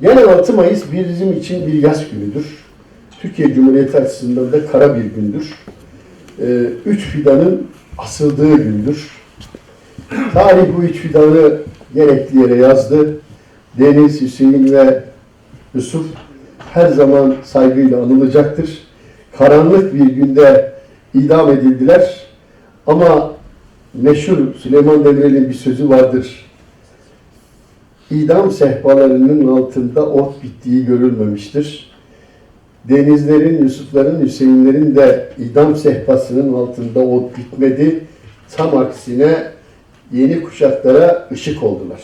Genel 6 Mayıs bizim için bir yaz günüdür. Türkiye Cumhuriyeti açısından da kara bir gündür. Ee, üç fidanın asıldığı gündür. Tarih bu üç fidanı gerekli yere yazdı. Deniz, Hüseyin ve Yusuf her zaman saygıyla anılacaktır. Karanlık bir günde idam edildiler. Ama meşhur Süleyman Demirel'in bir sözü vardır. İdam sehpalarının altında ot bittiği görülmemiştir. Denizlerin, Yusufların, Hüseyinlerin de idam sehpasının altında ot bitmedi. Tam aksine yeni kuşaklara ışık oldular.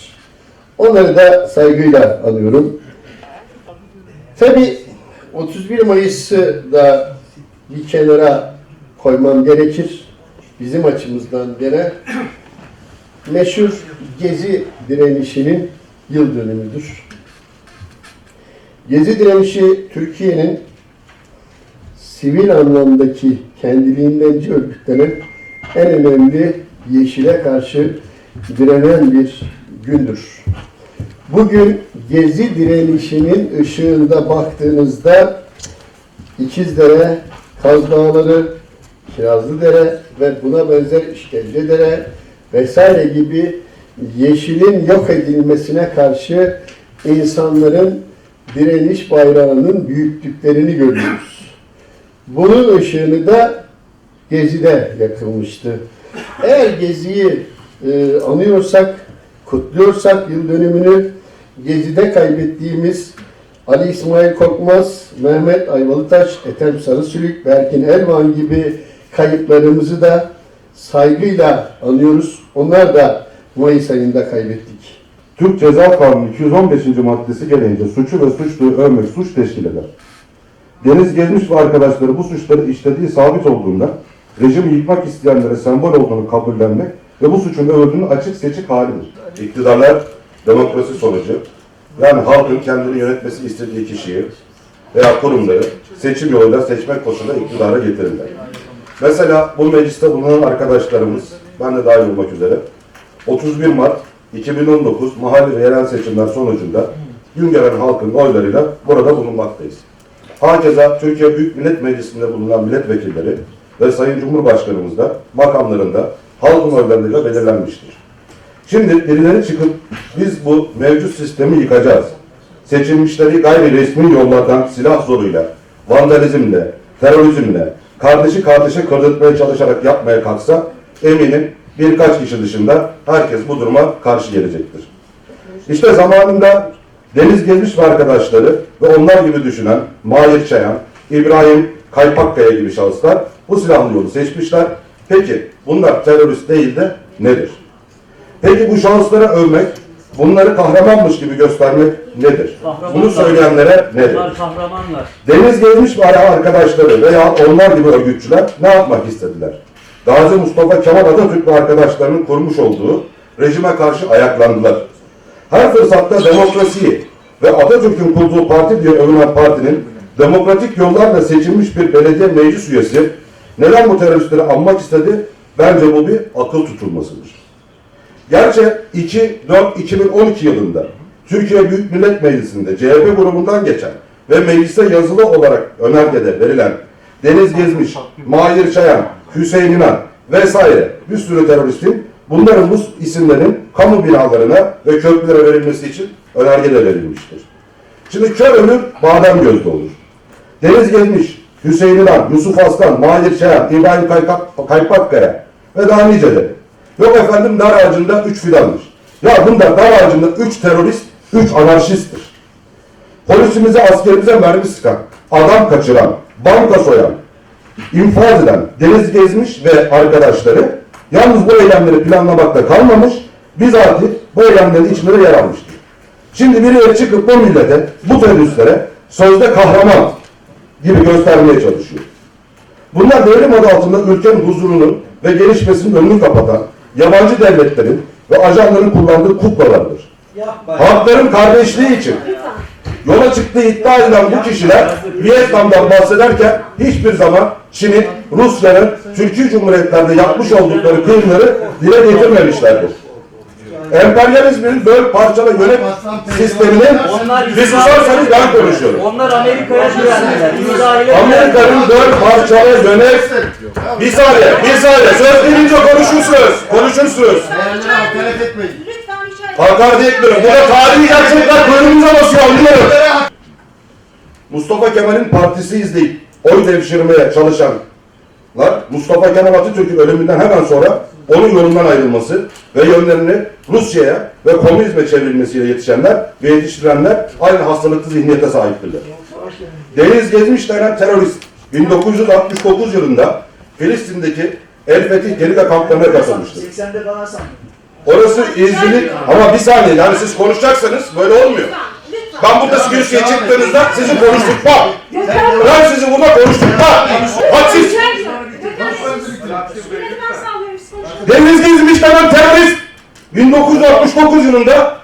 Onları da saygıyla anıyorum. Tabi 31 Mayıs'ı da bir kenara koymam gerekir. Bizim açımızdan gene meşhur Gezi direnişinin yıl dönümüdür. Gezi direnişi Türkiye'nin sivil anlamdaki kendiliğindenci örgütlenen en önemli yeşile karşı direnen bir gündür. Bugün Gezi direnişinin ışığında baktığınızda İkizdere, Kaz Dağları, Kirazlıdere ve buna benzer İşkencedere vesaire gibi yeşilin yok edilmesine karşı insanların direniş bayrağının büyüklüklerini görüyoruz. Bunun ışığını da Gezi'de yakılmıştı. Eğer Gezi'yi e, anıyorsak, kutluyorsak yıl dönümünü Gezi'de kaybettiğimiz Ali İsmail Korkmaz, Mehmet Ayvalıtaş, Ethem Sarısülük, Berkin Elvan gibi kayıplarımızı da saygıyla anıyoruz. Onlar da Mayıs ayında kaybettik. Türk Ceza Kanunu 215. maddesi gereğince suçu ve suçluyu övmek suç teşkil eder. Deniz Gezmiş ve arkadaşları bu suçları işlediği sabit olduğunda rejimi yıkmak isteyenlere sembol olduğunu kabullenmek ve bu suçun övüldüğünün açık seçik halidir. İktidarlar demokrasi sonucu yani halkın kendini yönetmesi istediği kişiyi veya kurumları seçim yoluyla seçmek koşuluyla iktidara getirirler. Mesela bu mecliste bulunan arkadaşlarımız, ben de dahil olmak üzere, 31 Mart 2019 mahalli ve yerel seçimler sonucunda gün gelen halkın oylarıyla burada bulunmaktayız. Hakeza Türkiye Büyük Millet Meclisi'nde bulunan milletvekilleri ve Sayın Cumhurbaşkanımız da makamlarında halkın oylarıyla belirlenmiştir. Şimdi birileri çıkıp biz bu mevcut sistemi yıkacağız. Seçilmişleri gayri resmi yollardan silah zoruyla, vandalizmle, terörizmle, kardeşi kardeşe kırdırtmaya çalışarak yapmaya kalksa eminim birkaç kişi dışında herkes bu duruma karşı gelecektir. İşte zamanında Deniz Gezmiş ve arkadaşları ve onlar gibi düşünen Mahir Çayan, İbrahim Kaypakkaya gibi şahıslar bu silahlı yolu seçmişler. Peki bunlar terörist değil de nedir? Peki bu şahıslara övmek, bunları kahramanmış gibi göstermek nedir? Bunu söyleyenlere nedir? Deniz Gezmiş ve arkadaşları veya onlar gibi örgütçüler ne yapmak istediler? Gazi Mustafa Kemal Atatürk ve arkadaşlarının kurmuş olduğu rejime karşı ayaklandılar. Her fırsatta demokrasiyi ve Atatürk'ün kurduğu parti diye övünen partinin demokratik yollarla seçilmiş bir belediye meclis üyesi neden bu teröristleri anmak istedi? Bence bu bir akıl tutulmasıdır. Gerçi 2-4-2012 yılında Türkiye Büyük Millet Meclisi'nde CHP grubundan geçen ve meclise yazılı olarak önergede verilen Deniz Gezmiş, Mahir Çayan, Hüseyin İnan vesaire bir sürü teröristin bunların bu isimlerin kamu binalarına ve köprülere verilmesi için önergeler verilmiştir. Şimdi kör ölür, badem gözde olur. Deniz Gezmiş, Hüseyin İnan, Yusuf Aslan, Mahir Çayan, İbrahim Kaypak, Kaypakkaya ve daha niceleri. Yok efendim dar ağacında üç fidanmış. Ya bunda dar ağacında üç terörist, üç anarşisttir. Polisimize, askerimize mermi sıkan, adam kaçıran, banka soyan, infaz eden Deniz Gezmiş ve arkadaşları yalnız bu eylemleri planlamakta kalmamış, bizatihi bu eylemlerin içinde yer almıştır. Şimdi birileri çıkıp bu millete, bu teröristlere sözde kahraman gibi göstermeye çalışıyor. Bunlar devrim adı altında ülkenin huzurunun ve gelişmesinin önünü kapatan yabancı devletlerin ve ajanların kullandığı kuklalardır. Halkların kardeşliği için yola çıktığı iddia edilen bu kişiler Vietnam'dan bahsederken hiçbir zaman Çin'in, Rusya'nın Türkiye Cumhuriyetlerinde yapmış oldukları kıyımları dile getirmemişlerdir. Emperyalizmin böl parçala yönet sisteminin bir susarsanız ben konuşuyorum. Onlar Amerika'ya. İsrail'e Amerika'nın böl parçala yönet bir saniye, bir saniye. Söz gelince konuşursunuz. Konuşursunuz. Hakaret etmeyin. Hakaret etmiyorum. Burada tarihi gerçekler bölümümüze basıyor anlıyorum. Mustafa Kemal'in partisi izleyip oy devşirmeye çalışanlar Mustafa Kemal Atatürk'ün ölümünden hemen sonra onun yolundan ayrılması ve yönlerini Rusya'ya ve komünizme çevrilmesiyle yetişenler ve yetiştirenler aynı hastalıklı zihniyete sahiptirler. Deniz Gezmiş denen terörist 1969 yılında Filistin'deki El Fetih gerilla kamplarına katılmıştır. 80'de bana sandım. Orası izcilik ama bir saniye yani siz konuşacaksanız böyle olmuyor. Ben burada kürsüye çıktığınızda sizi konuşturtmam. Ben sizi burada konuşturmam. Hadsiz. Deniz Gezmiş denen terörist 1969 yılında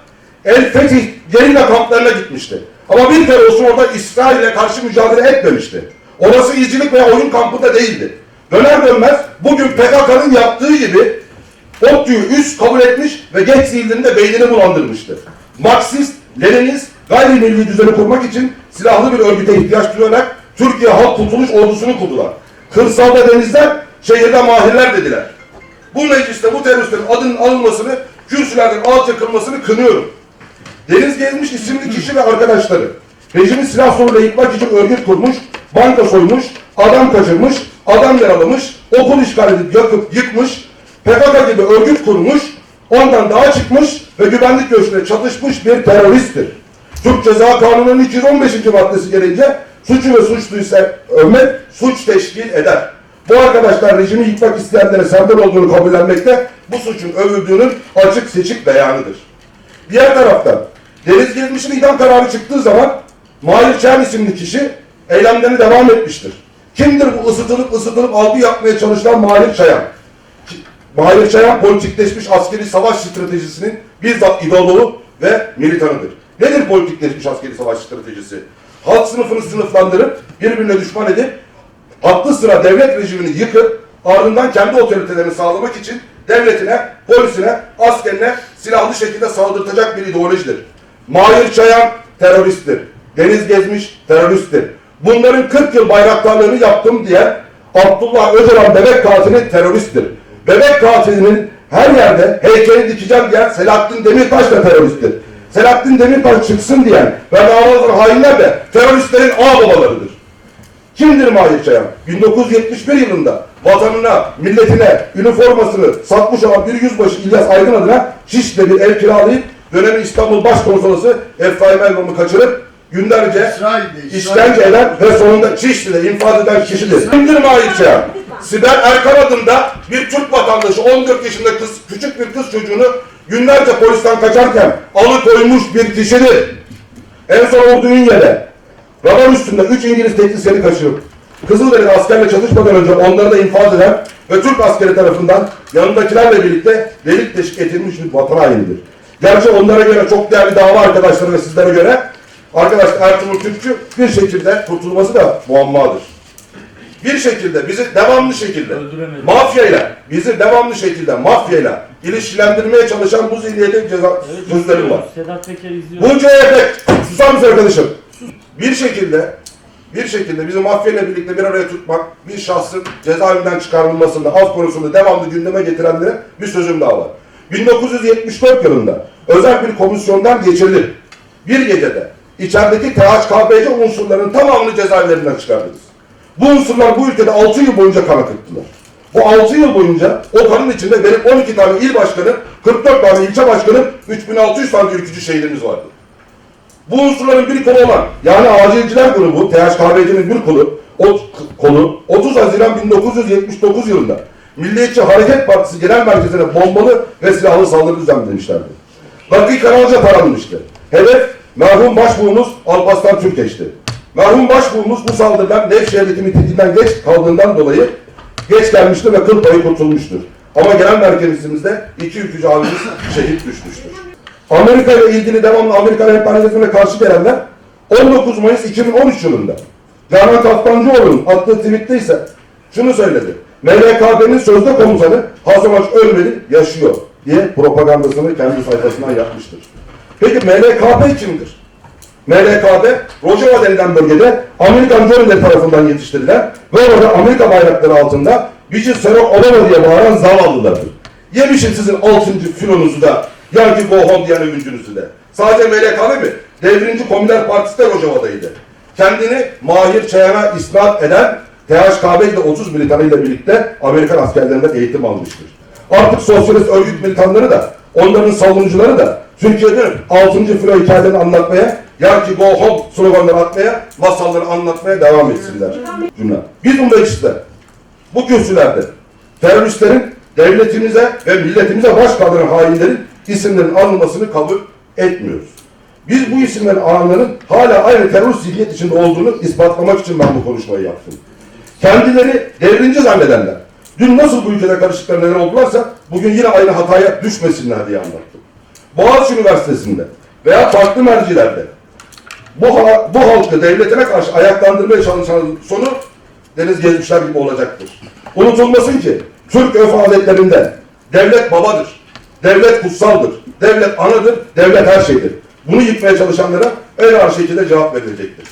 El Fetih gerilla kamplarına gitmişti. Ama bir kere olsun orada İsrail'e karşı mücadele etmemişti. Orası izcilik veya oyun kampı da değildi. Döner dönmez bugün PKK'nın yaptığı gibi ODTÜ'yü üst kabul etmiş ve geç zihirlerinde beynini bulandırmıştı. Marksist, Leninist, gayrimilli düzeni kurmak için silahlı bir örgüte ihtiyaç duyarak Türkiye Halk Kurtuluş Ordusu'nu kurdular. Kırsalda denizler, şehirde mahirler dediler. Bu mecliste bu teröristlerin adının alınmasını, kürsülerden alt yakılmasını kınıyorum. Deniz Gezmiş isimli kişi ve arkadaşları rejimi silah soruyla yıkmak için örgüt kurmuş, banka soymuş, adam kaçırmış, adam yaralamış, okul işgal edip yakıp yıkmış, PKK gibi örgüt kurmuş, ondan daha çıkmış ve güvenlik görüşüne çatışmış bir teröristtir. Türk Ceza Kanunu'nun 215. maddesi gereğince suçu ve suçluysa övmek suç teşkil eder. Bu arkadaşlar rejimi yıkmak isteyenlere sembol olduğunu kabullenmekte, bu suçun övüldüğünün açık seçik beyanıdır. Diğer taraftan Deniz Gezmiş'in idam kararı çıktığı zaman Mahir Çen isimli kişi eylemlerine devam etmiştir. Kimdir bu ısıtılıp ısıtılıp algı yapmaya çalışılan Mahir Çayan? Mahir Çayan politikleşmiş askeri savaş stratejisinin bizzat ideoloğu ve militanıdır. Nedir politikleşmiş askeri savaş stratejisi? Halk sınıfını sınıflandırıp birbirine düşman edip aklı sıra devlet rejimini yıkıp ardından kendi otoritelerini sağlamak için devletine, polisine, askerine silahlı şekilde saldırtacak bir ideolojidir. Mahir Çayan teröristtir. Deniz Gezmiş teröristtir. Bunların 40 yıl bayraktarlığını yaptım diye Abdullah Öcalan bebek katili teröristtir. Bebek katilinin her yerde heykeli dikeceğim diyen Selahattin Demirtaş da teröristtir. Selahattin Demirtaş çıksın diyen ve davalı hainler de teröristlerin ağababalarıdır. Kimdir Mahir Çayan? 1971 yılında vatanına, milletine, üniformasını satmış olan bir yüzbaşı İlyas Aydın adına Şişli'de bir ev kiralayıp dönemin İstanbul Başkonsolosu Efraim Elvan'ı kaçırıp günlerce İsrail'de, işkence eden ve sonunda Şişli'de infaz eden kişidir. Kimdir Mahir Çayan? Sibel Erkan adında bir Türk vatandaşı 14 yaşında kız, küçük bir kız çocuğunu günlerce polisten kaçarken alıkoymuş bir kişidir. En son Ordu Ünye'de radar üstünde 3 İngiliz teknisyeni kaçırıp Kızılderili askerle çatışmadan önce onları da infaz eden ve Türk askeri tarafından yanındakilerle birlikte delik deşik edilmiş bir vatan hainidir. Gerçi onlara göre çok değerli dava arkadaşları ve sizlere göre arkadaş Ertuğrul Türkçü bir şekilde kurtulması da muammadır. Bir şekilde bizi devamlı şekilde mafyayla, bizi devamlı şekilde mafyayla ilişkilendirmeye çalışan bu zihniyetin ceza sözlerim var. Sedat Peker izliyor. Bu CHP, susar mısın arkadaşım? Bir şekilde, bir şekilde bizi mafyayla birlikte bir araya tutmak, bir şahsın cezaevinden çıkarılmasında, af konusunda devamlı gündeme getirenlere bir sözüm daha var. 1974 yılında özel bir komisyondan geçirilip bir gecede içerideki THKBC unsurlarının tamamını cezaevlerinden çıkardınız. Bu unsurlar bu ülkede 6 yıl boyunca kan akıttılar. Bu 6 yıl boyunca o kanın içinde benim 12 tane il başkanı, 44 tane ilçe başkanı, 3600 tane ülkücü şehidimiz vardı. Bu unsurların bir kolu olan, yani acilciler grubu, THKBC'nin bir kolu, o kolu 30 Haziran 1979 yılında Milliyetçi Hareket Partisi Genel Merkezi'ne bombalı ve silahlı saldırı düzenlemişlerdi. Dakikalarca taranmıştı. Hedef merhum başbuğumuz Alparslan Türkeş'ti. Merhum başbuğumuz bu saldırıdan Nevşehir'deki mitinginden geç kaldığından dolayı geç gelmiştir ve kıl payı kurtulmuştur. Ama genel merkezimizde iki ülkücü abimiz şehit düşmüştür. Amerika ile ilgili devamlı Amerikan emperyalizmine karşı gelenler 19 Mayıs 2013 yılında Canan Kaftancıoğlu'nun attığı tweette ise şunu söyledi. MLKB'nin sözde komutanı Hazamaç ölmedi, yaşıyor. diye propagandasını kendi sayfasından yapmıştır. Peki MLKP kimdir? MLKP, Rojava denilen bölgede Amerikan Johnny'ler tarafından yetiştirilen ve orada Amerika bayrakları altında bici serok olama diye bağıran zavallılardır. Yemişim sizin 6. filonuzu da, Yankee Go Home diyen övüncünüzü de. Sadece MLKP mi? Devrimci Komünist Partisi de Rojava'daydı. Kendini Mahir Çayan'a isnat eden THKB ile 30 militanıyla birlikte Amerikan askerlerinden eğitim almıştır. Artık sosyalist örgüt militanları da, onların savunucuları da Türkiye'de 6. filo hikayelerini anlatmaya, Yankee Go Home sloganları atmaya, masalları anlatmaya devam etsinler. Cümle. Biz bu mecliste, bu kürsülerde teröristlerin devletimize ve milletimize baş kaldıran hainlerin isimlerinin alınmasını kabul etmiyoruz. Biz bu isimlerin alanların hala aynı terör zihniyet içinde olduğunu ispatlamak için ben bu konuşmayı yaptım. Kendileri devrimci zannedenler, dün nasıl bu ülkede karışıklar neler oldularsa bugün yine aynı hataya düşmesinler diye anlattım. Boğaziçi Üniversitesi'nde veya farklı mercilerde bu, bu halkı devletine karşı ayaklandırmaya çalışan sonu Deniz Gezmişler gibi olacaktır. Unutulmasın ki Türk örf adetlerinde devlet babadır, devlet kutsaldır, devlet anadır, devlet her şeydir. Bunu yıkmaya çalışanlara en ağır şekilde cevap verilecektir.